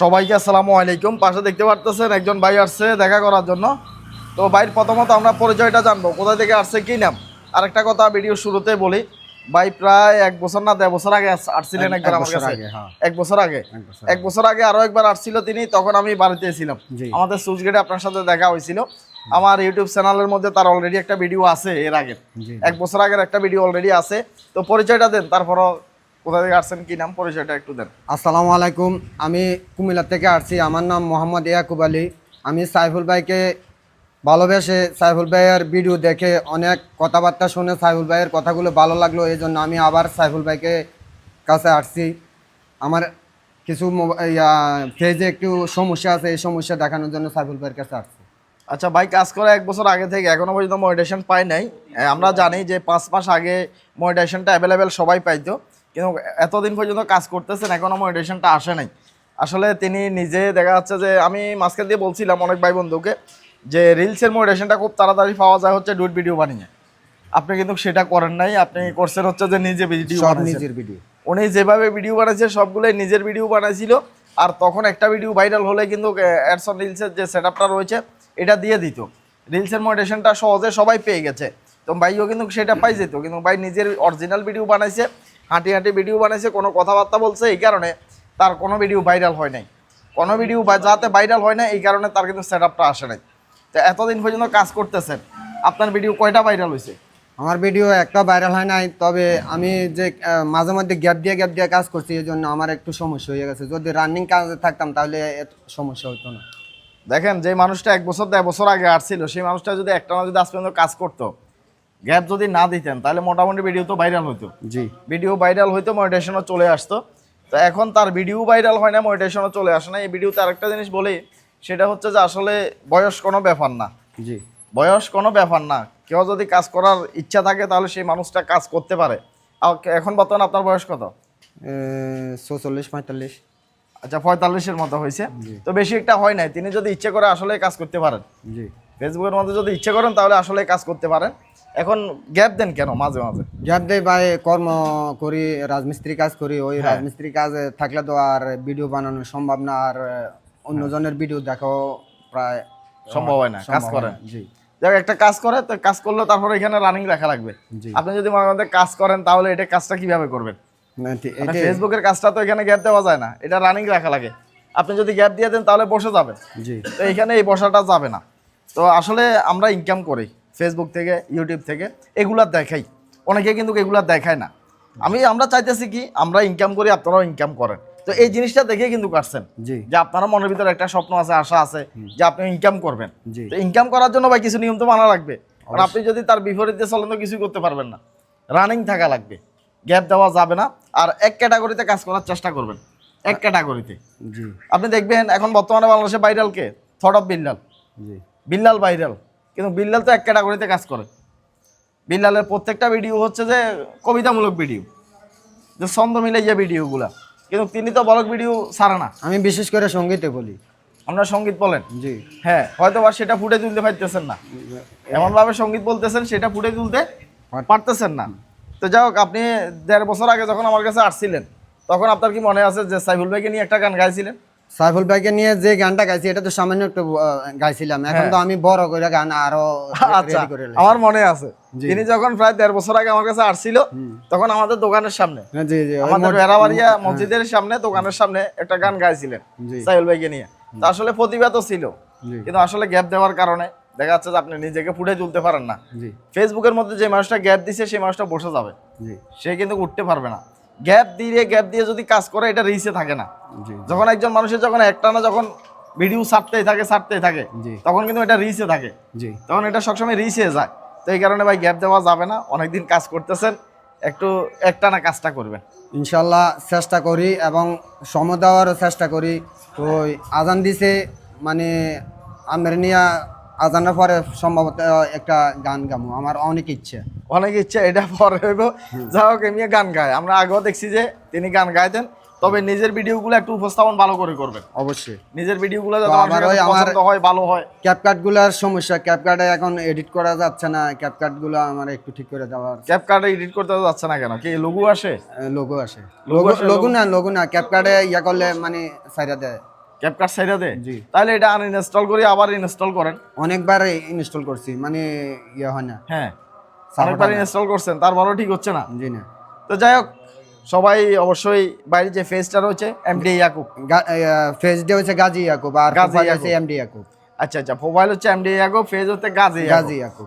সবাইকে আসসালামু আলাইকুম। পাশে দেখতে পারতেছেন একজন ভাই আসছে দেখা করার জন্য। তো ভাইয়ের প্রথমত আমরা পরিচয়টা জানব কোথা থেকে আসছে কি নাম? আরেকটা কথা ভিডিও শুরুতে বলি ভাই প্রায় এক বছর না দেড় বছর আগে আসছিলেন একবার এক আমার কাছে। হ্যাঁ। এক বছর আগে। এক বছর আগে। আরও একবার আসছিল তিনি তখন আমি বাড়িতে ছিলাম। আমাদের সুইচ গেটে আপনার সাথে দেখা হয়েছিল। আমার ইউটিউব চ্যানেলের মধ্যে তার অলরেডি একটা ভিডিও আছে এর আগে। এক বছর আগের একটা ভিডিও অলরেডি আছে। তো পরিচয়টা দেন তারপরও কোথা থেকে আসছেন কি নাম পরিচয়টা একটু দেন। আসসালামু আলাইকুম আমি কুমিল্লা থেকে আসছি। আমার নাম মোহাম্মদ ইয়াকুব আলী। আমি সাইফুল ভাইকে ভালোবেসে সাইফুল ভাইয়ের ভিডিও দেখে অনেক কথাবার্তা শুনে সাইফুল ভাইয়ের কথাগুলো ভালো লাগল এই জন্য আমি আবার সাইফুল ভাইকে কাছে আসছি। আমার কিছু ফেজে একটু সমস্যা আছে এই সমস্যা দেখানোর জন্য সাইফুল ভাইয়ের কাছে আসছি। আচ্ছা ভাই কাজ করে এক বছর আগে থেকে এখনও পর্যন্ত মনিটেশন পাই নাই। আমরা জানি যে পাঁচ মাস আগে মনিটেশনটা অ্যাভেলেবেল সবাই পাইতো। কিন্তু এতদিন পর্যন্ত কাজ করতেছেন এখনও মনিটেশনটা আসে নাই। আসলে তিনি নিজে দেখা যাচ্ছে যে আমি মাঝখান দিয়ে বলছিলাম অনেক ভাই বন্ধুকে যে রিলসের মনিটেশনটা খুব তাড়াতাড়ি পাওয়া যায় হচ্ছে ডুট ভিডিও বানিয়ে। আপনি কিন্তু সেটা করেন নাই আপনি করছেন হচ্ছে যে নিজে ভিডিও নিজের ভিডিও উনি যেভাবে ভিডিও বানাইছে সবগুলোই নিজের ভিডিও বানাইছিল আর তখন একটা ভিডিও ভাইরাল হলে কিন্তু অ্যাডসন রিলসের যে সেট আপটা রয়েছে এটা দিয়ে দিত। রিলসের মোটিভেশনটা সহজে সবাই পেয়ে গেছে। তো ভাইও কিন্তু সেটা পাই যেত কিন্তু ভাই নিজের অরিজিনাল ভিডিও বানাইছে। হাঁটি হাঁটি ভিডিও বানাইছে কোনো কথাবার্তা বলছে এই কারণে তার কোনো ভিডিও ভাইরাল হয় নাই। কোনো ভিডিও যাতে ভাইরাল হয় না এই কারণে তার কিন্তু সেট আপটা আসে নাই। তো এতদিন পর্যন্ত কাজ করতেছেন আপনার ভিডিও কয়টা ভাইরাল হয়েছে আমার ভিডিও একটা ভাইরাল হয় নাই তবে আমি যে মাঝে মধ্যে গ্যাপ দিয়ে গ্যাপ দিয়ে কাজ করছি এই জন্য আমার একটু সমস্যা হয়ে গেছে। যদি রানিং কাজে থাকতাম তাহলে এত সমস্যা হতো না। দেখেন যে মানুষটা এক বছর দেড় বছর আগে আসছিল সেই মানুষটা যদি একটা না যদি আজ পর্যন্ত কাজ করতো গ্যাপ যদি না দিতেন তাহলে মোটামুটি ভিডিও তো ভাইরাল হতো জি। ভিডিও ভাইরাল হইতো মনিটেশনও চলে আসতো। তো এখন তার ভিডিও ভাইরাল হয় না মনিটেশনও চলে আসে না। এই ভিডিওতে আরেকটা জিনিস বলি সেটা হচ্ছে যে আসলে বয়স কোনো ব্যাপার না। জি। বয়স কোনো ব্যাপার না। কেউ যদি কাজ করার ইচ্ছা থাকে তাহলে সেই মানুষটা কাজ করতে পারে। এখন বর্তমানে আপনার বয়স কত? চৌচল্লিশ পঁয়তাল্লিশ। আচ্ছা পঁয়তাল্লিশের মতো হয়েছে। তো বেশি একটা হয় নাই। তিনি যদি ইচ্ছে করে আসলে কাজ করতে পারেন। জি। ফেসবুকের মধ্যে যদি ইচ্ছে করেন তাহলে আসলে কাজ করতে পারেন। এখন গ্যাপ দেন কেন মাঝে মাঝে? গ্যাপ দেয় ভাই কর্ম করি রাজমিস্ত্রি কাজ করি ওই হ্যাঁ। রাজমিস্ত্রি কাজ থাকলে তো আর ভিডিও বানানো সম্ভব না আর অন্যজনের ভিডিও দেখাও প্রায় সম্ভব হয় না কাজ করেন। জি। যাক একটা কাজ করে তো কাজ করলে তারপরে এখানে রানিং রাখা লাগবে। আপনি যদি মাঝে মধ্যে কাজ করেন তাহলে এটা কাজটা কীভাবে করবেন? ফেসবুকের কাজটা তো এখানে গ্যাপ দেওয়া যায় না এটা রানিং রাখা লাগে। আপনি যদি গ্যাপ দিয়ে দেন তাহলে বসে যাবে জি। তো এখানে এই বসাটা যাবে না। তো আসলে আমরা ইনকাম করি। ফেসবুক থেকে ইউটিউব থেকে এগুলা দেখাই। অনেকে কিন্তু এগুলা দেখায় না। আমি আমরা চাইতেছি কি আমরা ইনকাম করি আপনারাও ইনকাম করেন। তো এই জিনিসটা দেখে কিন্তু কাটছেন। জি। যে আপনারা মনের ভিতরে একটা স্বপ্ন আছে আশা আছে যে আপনি ইনকাম করবেন। জি। তো ইনকাম করার জন্য ভাই কিছু নিয়ম তো মানা লাগবে। কারণ আপনি যদি তার বিপরীতে চলেন তো কিছুই করতে পারবেন না। রানিং থাকা লাগবে। গ্যাপ দেওয়া যাবে না। আর এক ক্যাটাগরিতে কাজ করার চেষ্টা করবেন। এক ক্যাটাগরিতে জি। আপনি দেখবেন এখন বর্তমানে বাংলাদেশে viral K? Thought of Billal ji. Billal viral কিন্তু বিল্লাল তো এক ক্যাটাগরিতে কাজ করে। বিল্লালের প্রত্যেকটা ভিডিও হচ্ছে যে কবিতামূলক ভিডিও যে ছন্দ মিলে যে ভিডিওগুলা কিন্তু তিনি তো বলক ভিডিও ছাড়ে না। আমি বিশেষ করে সঙ্গীতে বলি। আমরা সংগীত বলেন? জি। হ্যাঁ হয়তো বা সেটা ফুটে তুলতে পারতেছেন না। এমনভাবে সংগীত বলতেছেন সেটা ফুটে তুলতে পারতেছেন না। তো যাই হোক আপনি দেড় বছর আগে যখন আমার কাছে আসছিলেন তখন আপনার কি মনে আছে যে সাইফুল ভাইকে নিয়ে একটা গান গাইছিলেন? সাইফুল ভাইকে নিয়ে যে গানটা গাইছি এটা তো সামান্য একটু গাইছিলাম। এখন তো আমি বড় করে গান আরও আচ্ছা। আমার মনে আছে। তিনি যখন প্রায় দেড় বছর আগে আমার কাছে আসছিল তখন আমাদের দোকানের সামনে হ্যাঁ, জি জি আমাদের বেড়াবাড়িয়া মসজিদের সামনে দোকানের সামনে একটা গান গাইছিলেন সাইফুল ভাইকে নিয়ে। তো আসলে প্রতিভা তো ছিল কিন্তু আসলে গ্যাপ দেওয়ার কারণে দেখা যাচ্ছে যে আপনি নিজেকে ফুটে তুলতে পারেন না। ফেসবুকের মধ্যে যে মানুষটা গ্যাপ দিছে সেই মানুষটা বসে যাবে। সে কিন্তু উঠতে পারবে না। গ্যাপ দিয়ে গ্যাপ দিয়ে যদি কাজ করে এটা রিসে থাকে না। জি যখন একজন মানুষের যখন একটানা যখন ভিডিও ছাড়তেই থাকে ছাড়তেই থাকে জি। তখন কিন্তু এটা রিসে থাকে। জি। তখন এটা সবসময় রিসে যায়। তো এই কারণে ভাই গ্যাপ দেওয়া যাবে না। অনেকদিন কাজ করতেছেন একটু একটানা কাজটা করবেন। ইনশাল্লাহ চেষ্টা করি এবং সময় দেওয়ারও চেষ্টা করি। তো ওই আজান দিছে মানে আমের নিয়ে আজানের পরে সম্ভবত একটা গান গামো আমার অনেক ইচ্ছে। অনেক ইচ্ছা এটা পরে হইব। যা হোক এমনি গান গায়। আমরা আগেও দেখছি যে তিনি গান গাইতেন। তবে নিজের ভিডিওগুলো একটু উপস্থাপন ভালো করে করবেন। অবশ্যই। নিজের ভিডিওগুলো যাতে আমার ওই কাছে আমার- পছন্দ হয় ভালো হয়। ক্যাপকাটগুলার সমস্যা ক্যাপকাটে এখন এডিট করা যাচ্ছে না ক্যাপকাটগুলো আমার একটু ঠিক করে দেওয়ার। ক্যাপ কার্ডে এডিট করতে যাচ্ছে না কেন? কি লঘু আসে? লোগো আসে। লোগো আসে, লোগো না লোগো না ক্যাপকাটে ইয়া করলে মানে সাইডা দেয়। ক্যাপকাট সাইডাতে জি। তাহলে এটা আনইনস্টল করে আবার ইনস্টল করেন। অনেকবার ইনস্টল করছি মানে ইয়ে হয় না। হ্যাঁ। অনেকবার ইনস্টল করছেন তারপরও ঠিক হচ্ছে না। জি না। তো যাই হোক সবাই অবশ্যই বাইরে যে ফেসটা রয়েছে এমডি ইয়াকুব ফেজ ডে হচ্ছে গাজী ইয়াকুব আর গাজী হচ্ছে। এমডি ইয়াকুব আচ্ছা আচ্ছা মোবাইল হচ্ছে এমডি ইয়াকুব ফেজ হচ্ছে গাজী গাজী ইয়াকুব